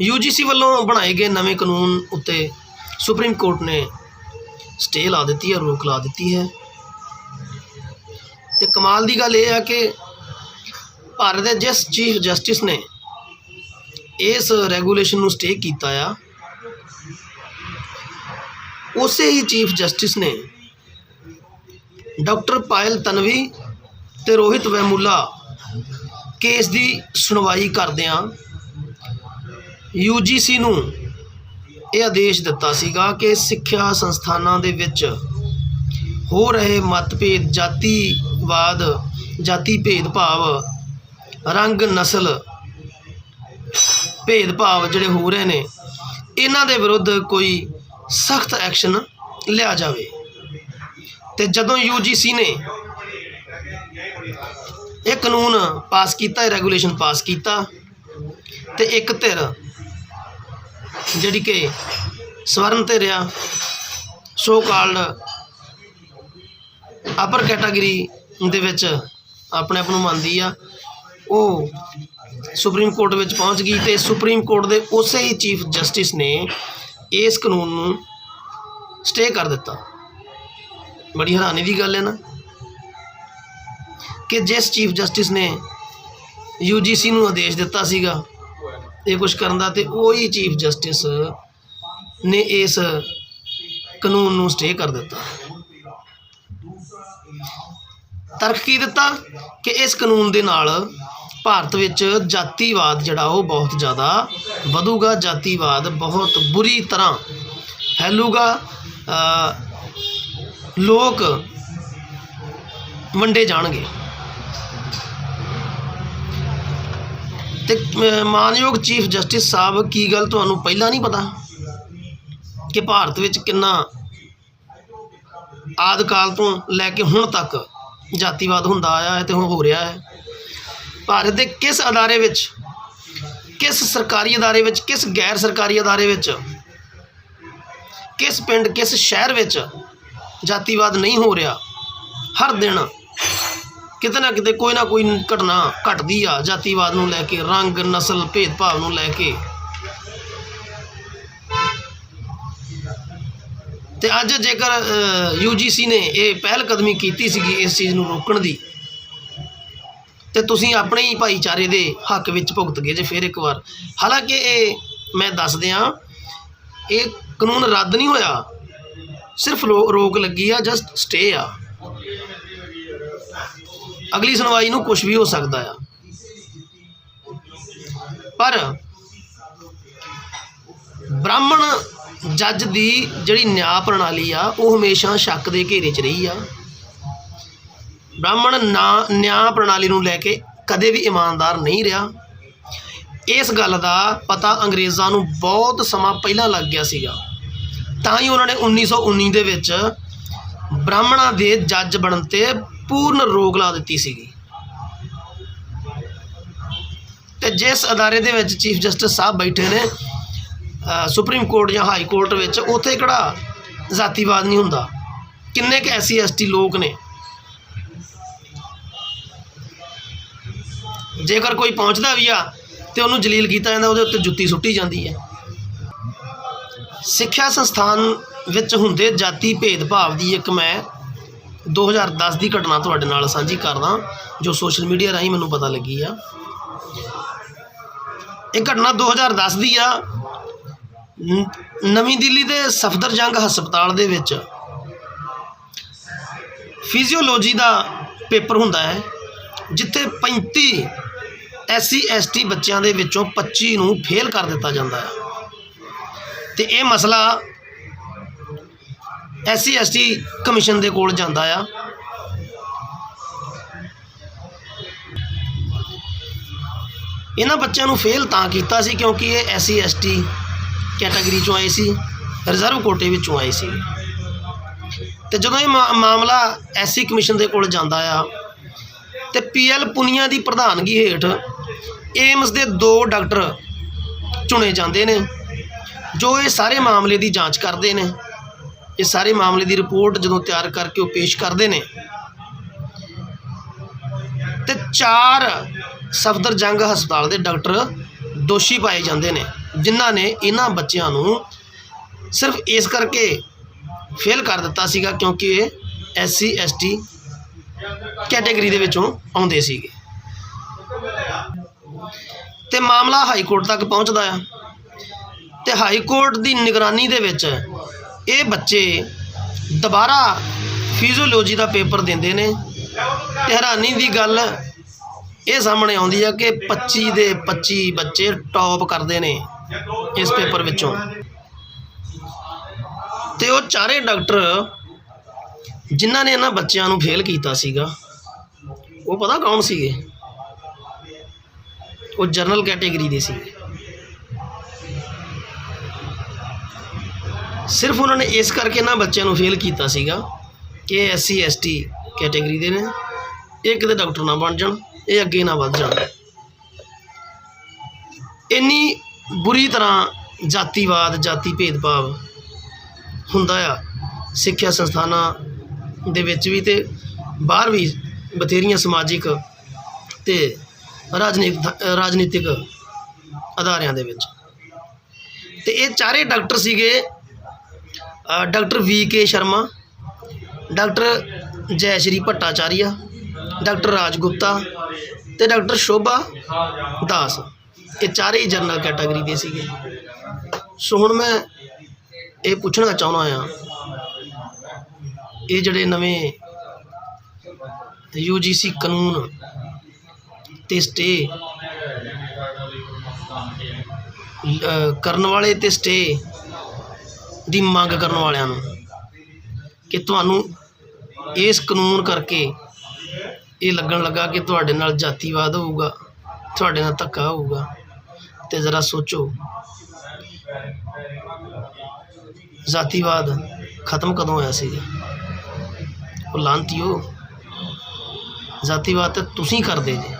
UGC ਵੱਲੋਂ ਬਣਾਏ ਗਏ ਨਵੇਂ ਕਾਨੂੰਨ ਉੱਤੇ ਸੁਪਰੀਮ ਕੋਰਟ ਨੇ ਸਟੇ ਲਾ ਦਿੱਤੀ ਹੈ, ਰੋਕ ਲਾ ਦਿੱਤੀ ਹੈ। ਤੇ ਕਮਾਲ ਦੀ ਗੱਲ ਇਹ ਆ ਕਿ ਭਾਰਤ ਦੇ ਜਿਸ ਚੀਫ ਜਸਟਿਸ ਨੇ ਇਸ ਰੈਗੂਲੇਸ਼ਨ ਨੂੰ ਸਟੇ ਕੀਤਾ ਆ, ਉਸੇ ਹੀ ਚੀਫ ਜਸਟਿਸ ਨੇ ਡਾਕਟਰ ਪਾਇਲ ਤਨਵੀ ਤੇ ਰੋਹਿਤ ਵੈਮੁਲਾ ਕੇਸ ਦੀ ਸੁਣਵਾਈ ਕਰਦਿਆਂ ਯੂਜੀਸੀ ਨੂੰ ਇਹ ਆਦੇਸ਼ ਦਿੱਤਾ ਸੀਗਾ ਕਿ ਸਿੱਖਿਆ ਸੰਸਥਾਨਾਂ ਦੇ ਵਿੱਚ ਹੋ ਰਹੇ ਮਤਭੇਦ, ਜਾਤੀਵਾਦ, ਜਾਤੀ ਭੇਦਭਾਵ, ਰੰਗ ਨਸਲ ਭੇਦਭਾਵ ਜਿਹੜੇ ਹੋ ਰਹੇ ਨੇ, ਇਹਨਾਂ ਦੇ ਵਿਰੁੱਧ ਕੋਈ ਸਖਤ ਐਕਸ਼ਨ ਲਿਆ ਜਾਵੇ। ਤੇ ਜਦੋਂ ਯੂਜੀਸੀ ਨੇ ਇਹ ਕਾਨੂੰਨ ਪਾਸ ਕੀਤਾ, ਇਹ ਰੈਗੂਲੇਸ਼ਨ ਪਾਸ ਕੀਤਾ, ਤੇ ਇੱਕ ਧਿਰ ਜਿਹੜੀ ਕਿ ਸਵਰਨ ਤੇ ਰਿਆ ਸੋ ਕਾਲਡ ਅਪਰ ਕੈਟਾਗਰੀ ਦੇ ਵਿੱਚ ਆਪਣੇ ਆਪ ਨੂੰ ਮੰਨਦੀ ਆ। ਉਹ ਸੁਪਰੀਮ ਕੋਰਟ ਵਿੱਚ ਪਹੁੰਚ ਗਈ ਤੇ ਸੁਪਰੀਮ ਕੋਰਟ ਦੇ ਉਸੇ ਹੀ ਚੀਫ ਜਸਟਿਸ ਨੇ ਇਸ ਕਾਨੂੰਨ ਨੂੰ ਸਟੇ ਕਰ ਦਿੱਤਾ। ਬੜੀ ਹੈਰਾਨੀ ਦੀ ਗੱਲ ਹੈ ਨਾ ਕਿ ਜਿਸ ਚੀਫ ਜਸਟਿਸ ਨੇ ਯੂਜੀਸੀ ਨੂੰ ਆਦੇਸ਼ ਦਿੱਤਾ ਸੀਗਾ ਇਹ ਕੁਝ ਕਰਨ ਦਾ ਤੇ ਉਹੀ ਚੀਫ ਜਸਟਿਸ ਨੇ ਇਸ ਕਾਨੂੰਨ ਨੂੰ ਸਟੇ ਕਰ ਦਿੱਤਾ। ਤਰਕ ਕੀ ਦਿੱਤਾ ਕਿ ਇਸ ਕਾਨੂੰਨ ਦੇ ਨਾਲ ਭਾਰਤ ਵਿੱਚ ਜਾਤੀਵਾਦ ਜਿਹੜਾ ਉਹ ਬਹੁਤ ਜ਼ਿਆਦਾ ਵਧੂਗਾ, ਜਾਤੀਵਾਦ ਬਹੁਤ ਬੁਰੀ ਤਰ੍ਹਾਂ ਫੈਲੂਗਾ। ਲੋਕ ਵੰਡੇ ਜਾਣਗੇ। ਤੇ ਮਾਨਯੋਗ ਚੀਫ ਜਸਟਿਸ ਸਾਹਿਬ, ਕੀ ਗੱਲ ਤੁਹਾਨੂੰ ਪਹਿਲਾਂ ਨਹੀਂ ਪਤਾ ਕਿ ਭਾਰਤ ਵਿੱਚ ਕਿੰਨਾ ਆਦਿ ਕਾਲ ਤੋਂ ਲੈ ਕੇ ਹੁਣ ਤੱਕ ਜਾਤੀਵਾਦ ਹੁੰਦਾ ਆਇਆ ਹੈ ਤੇ ਹੁਣ ਹੋ ਰਿਹਾ ਹੈ? ਭਾਰਤ ਦੇ ਕਿਸ ਅਦਾਰੇ ਵਿੱਚ, ਕਿਸ ਸਰਕਾਰੀ ਅਦਾਰੇ ਵਿੱਚ, ਕਿਸ ਗੈਰ ਸਰਕਾਰੀ ਅਦਾਰੇ ਵਿੱਚ, ਕਿਸ ਪਿੰਡ, ਕਿਸ ਸ਼ਹਿਰ ਵਿੱਚ ਜਾਤੀਵਾਦ ਨਹੀਂ ਹੋ ਰਿਹਾ, ਹਰ ਦਿਨ ਕਿਤੇ ਨਾ ਕਿਤੇ ਕੋਈ ਨਾ ਕੋਈ ਘਟਨਾ ਘਟਦੀ ਆ, ਜਾਤੀਵਾਦ ਨੂੰ ਲੈ ਕੇ, ਰੰਗ, ਨਸਲ, ਭੇਦਭਾਵ ਨੂੰ ਲੈ ਕੇ। ਤੇ ਅੱਜ ਜੇਕਰ ਯੂਜੀਸੀ ਨੇ ਇਹ ਪਹਿਲ ਕਦਮੀ ਕੀਤੀ ਸੀਗੀ ਇਸ ਚੀਜ਼ ਨੂੰ ਰੋਕਣ ਦੀ, ਤੇ ਤੁਸੀਂ ਆਪਣੇ ਹੀ ਭਾਈਚਾਰੇ ਦੇ ਹੱਕ ਵਿੱਚ ਭੁਗਤ ਗਏ ਜੇ ਫਿਰ ਇੱਕ ਵਾਰ। ਹਾਲਾਂਕਿ ਇਹ ਮੈਂ ਦੱਸ ਦਿਆਂ ਇਹ ਕਾਨੂੰਨ ਰੱਦ ਨਹੀਂ ਹੋਇਆ, ਸਿਰਫ ਰੋ- ਰੋਕ ਲੱਗੀ ਆ ਜਸਟ ਸਟੇ ਆ। ਅਗਲੀ ਸੁਣਵਾਈ ਨੂੰ ਕੁਝ ਵੀ ਹੋ ਸਕਦਾ ਆ। ਪਰ ਬ੍ਰਾਹਮਣ ਜੱਜ ਦੀ ਜਿਹੜੀ ਨਿਆਂ ਪ੍ਰਣਾਲੀ ਆ, ਉਹ ਹਮੇਸ਼ਾ ਸ਼ੱਕ ਦੇ ਘੇਰੇ 'ਚ ਰਹੀ ਆ। ਬ੍ਰਾਹਮਣ ਨਾ, ਨਿਆਂ ਪ੍ਰਣਾਲੀ ਨੂੰ ਲੈ ਕੇ ਕਦੇ ਵੀ ਇਮਾਨਦਾਰ ਨਹੀਂ ਰਿਹਾ। ਇਸ ਗੱਲ ਦਾ ਪਤਾ ਅੰਗਰੇਜ਼ਾਂ ਨੂੰ ਬਹੁਤ ਸਮਾਂ ਪਹਿਲਾਂ ਲੱਗ ਗਿਆ ਸੀਗਾ। ਤਾਂ ਹੀ ਉਹਨਾਂ ਨੇ 1919 ਦੇ ਵਿੱਚ ਬ੍ਰਾਹਮਣਾਂ ਦੇ ਜੱਜ ਬਣਨ ਤੇ ਪੂਰਨ ਰੋਕ ਲਾ ਦਿੱਤੀ ਸੀਗੀ। ਤੇ ਜਿਸ ਅਦਾਰੇ ਦੇ ਵਿੱਚ ਚੀਫ ਜਸਟਿਸ ਸਾਹਿਬ ਬੈਠੇ ਨੇ ਸੁਪਰੀਮ ਕੋਰਟ ਜਾਂ ਹਾਈ ਕੋਰਟ ਵਿੱਚ, ਉੱਥੇ ਕਿਹੜਾ ਜਾਤੀਵਾਦ ਨਹੀਂ ਹੁੰਦਾ? ਕਿੰਨੇ ਕੁ ਐਸਸੀ, ਐਸਟੀ ਲੋਕ ਨੇ? ਜੇਕਰ ਕੋਈ ਪਹੁੰਚਦਾ ਵੀ ਆ, ਤੇ ਉਹਨੂੰ ਜਲੀਲ ਕੀਤਾ ਜਾਂਦਾ, ਉਹਦੇ ਉੱਤੇ ਜੁੱਤੀ ਸੁੱਟੀ ਜਾਂਦੀ ਹੈ। ਸਿੱਖਿਆ ਸੰਸਥਾਨ ਵਿੱਚ ਹੁੰਦੇ ਜਾਤੀ ਭੇਦਭਾਵ ਦੀ ਇੱਕ ਮੈਂ 2010 ਦੀ ਘਟਨਾ ਤੁਹਾਡੇ ਨਾਲ ਸਾਂਝੀ ਕਰਦਾ, ਜੋ ਸੋਸ਼ਲ ਮੀਡੀਆ ਰਾਹੀਂ ਮੈਨੂੰ ਪਤਾ ਲੱਗੀ ਆ। ਇਹ ਘਟਨਾ 2010 ਦੀ ਆ। ਨਵੀਂ ਦਿੱਲੀ ਦੇ ਸਫਦਰਜੰਗ ਹਸਪਤਾਲ ਦੇ ਵਿੱਚ। ਫਿਜ਼ੀਓਲੋਜੀ ਦਾ ਪੇਪਰ ਹੁੰਦਾ ਹੈ, ਜਿੱਥੇ 35 ਐਸਸੀ, ਐਸਟੀ ਬੱਚਿਆਂ ਦੇ ਵਿੱਚੋਂ 25 ਨੂੰ ਫੇਲ ਕਰ ਦਿੱਤਾ ਜਾਂਦਾ ਹੈ ਤੇ ਇਹ ਮਸਲਾ ਐਸਸੀ ਐਸਟੀ ਕਮਿਸ਼ਨ ਦੇ ਕੋਲ ਜਾਂਦਾ ਆ। ਇਹਨਾਂ ਬੱਚਿਆਂ ਨੂੰ ਫੇਲ ਤਾਂ ਕੀਤਾ ਸੀ ਕਿਉਂਕਿ ਇਹ ਐਸਸੀ ਐਸਟੀ ਕੈਟਾਗਰੀ ਚੋਂ ਆਏ ਸੀ, ਰਿਜ਼ਰਵ ਕੋਟੇ ਵਿੱਚੋਂ ਆਏ ਸੀ। ਤੇ ਜਦੋਂ ਇਹ ਮਾ- ਮਾਮਲਾ ਐਸਸੀ ਕਮਿਸ਼ਨ ਦੇ ਕੋਲ ਜਾਂਦਾ ਆ, ਤੇ ਪੀਐਲ ਪੁਨੀਆ ਦੀ ਪ੍ਰਧਾਨਗੀ ਹੇਠ ਏਮਸ ਦੇ ਦੋ ਡਾਕਟਰ ਚੁਣੇ ਜਾਂਦੇ ਨੇ, ਜੋ ਇਹ ਸਾਰੇ ਮਾਮਲੇ ਦੀ ਜਾਂਚ ਕਰਦੇ ਨੇ। ਇਹ ਸਾਰੇ ਮਾਮਲੇ ਦੀ ਰਿਪੋਰਟ ਜਦੋਂ ਤਿਆਰ ਕਰਕੇ ਉਹ ਪੇਸ਼ ਕਰਦੇ ਨੇ। ਤੇ ਚਾਰ ਸਫ਼ਦਰ ਜੰਗ ਹਸਪਤਾਲ ਦੇ ਡਾਕਟਰ ਦੋਸ਼ੀ ਪਾਏ ਜਾਂਦੇ ਨੇ, ਜਿਨ੍ਹਾਂ ਨੇ ਇਹਨਾਂ ਬੱਚਿਆਂ ਨੂੰ ਸਿਰਫ ਇਸ ਕਰਕੇ ਫੇਲ ਕਰ ਦਿੱਤਾ ਸੀਗਾ ਕਿਉਂਕਿ ਇਹ ਐਸਸੀ, ਐਸਟੀ ਕੈਟਾਗਰੀ ਦੇ ਵਿੱਚੋਂ ਆਉਂਦੇ ਸੀਗੇ। ਤੇ ਮਾਮਲਾ ਹਾਈ ਕੋਰਟ ਤੱਕ ਪਹੁੰਚਦਾ ਆ। ਤੇ ਹਾਈ ਕੋਰਟ ਦੀ ਨਿਗਰਾਨੀ ਦੇ ਵਿੱਚ ਇਹ ਬੱਚੇ ਦੁਬਾਰਾ ਫਿਜ਼ੀਓਲੋਜੀ ਦਾ ਪੇਪਰ ਦਿੰਦੇ ਨੇ ਤੇ ਹੈਰਾਨੀ ਦੀ ਗੱਲ ਇਹ ਸਾਹਮਣੇ ਆਉਂਦੀ ਹੈ ਕਿ 25 ਦੇ 25 ਬੱਚੇ ਟੌਪ ਕਰਦੇ ਨੇ ਇਸ ਪੇਪਰ ਵਿੱਚੋਂ। ਤੇ ਉਹ ਚਾਰੇ ਡਾਕਟਰ ਜਿਨ੍ਹਾਂ ਨੇ ਇਹਨਾਂ ਬੱਚਿਆਂ ਨੂੰ ਫੇਲ ਕੀਤਾ ਸੀਗਾ, ਉਹ ਪਤਾ ਕੌਣ ਸੀਗੇ? ਉਹ ਜਨਰਲ ਕੈਟੇਗਰੀ ਦੇ ਸੀਗੇ। ਸਿਰਫ ਉਹਨਾਂ ਨੇ ਇਸ ਕਰਕੇ ਇਹਨਾਂ ਬੱਚਿਆਂ ਨੂੰ ਫੇਲ ਕੀਤਾ ਸੀਗਾ ਕਿ ਇਹ ਐਸਸੀ ਐਸਟੀ ਕੈਟਾਗਰੀ ਦੇ ਨੇ। ਇਹ ਕਿਤੇ ਡਾਕਟਰ ਨਾ ਬਣ ਜਾਣ, ਇਹ ਅੱਗੇ ਨਾ ਵੱਧ ਜਾਣ। ਇੰਨੀ ਬੁਰੀ ਤਰ੍ਹਾਂ ਜਾਤੀਵਾਦ, ਜਾਤੀ ਭੇਦਭਾਵ ਹੁੰਦਾ ਆ ਸਿੱਖਿਆ ਸੰਸਥਾਨਾਂ ਦੇ ਵਿੱਚ ਵੀ ਤੇ ਬਾਹਰ ਵੀ ਬਥੇਰੀਆਂ ਸਮਾਜਿਕ ਤੇ ਰਾਜਨੀਤਿਕ ਰਾਜਨੀਤਿਕ ਅਦਾਰਿਆਂ ਦੇ ਵਿੱਚ। ਤੇ ਇਹ ਚਾਰੇ ਡਾਕਟਰ ਸੀਗੇ doctor V K Sharma, doctor Jai Shri Bhattacharya, doctor Raj Gupta ਤੇ ਡਾਕਟਰ ਸ਼ੋਭਾ ਦਾਸ। ਇਹ ਚਾਰੇ ਜਨਰਲ ਕੈਟਾਗਰੀ ਦੇ ਸੀਗੇ। ਸੋ ਹੁਣ ਮੈਂ ਇਹ ਪੁੱਛਣਾ ਚਾਹੁੰਦਾ ਆ ਇਹ ਜਿਹੜੇ ਨਵੇਂ ਯੂਜੀਸੀ ਕਾਨੂੰਨ ਤੇ ਸਟੇ ਕਰਨ ਵਾਲੇ ਤੇ ਸਟੇ ਦੀ ਮੰਗ ਕਰਨ ਵਾਲਿਆਂ ਨੂੰ ਕਿ ਤੁਹਾਨੂੰ ਇਸ ਕਾਨੂੰਨ ਕਰਕੇ ਇਹ ਲੱਗਣ ਲੱਗਾ ਕਿ ਤੁਹਾਡੇ ਨਾਲ ਜਾਤੀਵਾਦ ਹੋਊਗਾ, ਤੁਹਾਡੇ ਨਾਲ ਧੱਕਾ ਹੋਊਗਾ। ਤੇ ਜ਼ਰਾ ਸੋਚੋ, ਜਾਤੀਵਾਦ ਖਤਮ ਕਦੋਂ ਹੋਇਆ ਸੀਗਾ ਉਹ ਲਾਂਤੀਓ। ਜਾਤੀਵਾਦ ਤੇ ਤੁਸੀਂ ਕਰਦੇ ਜੇ।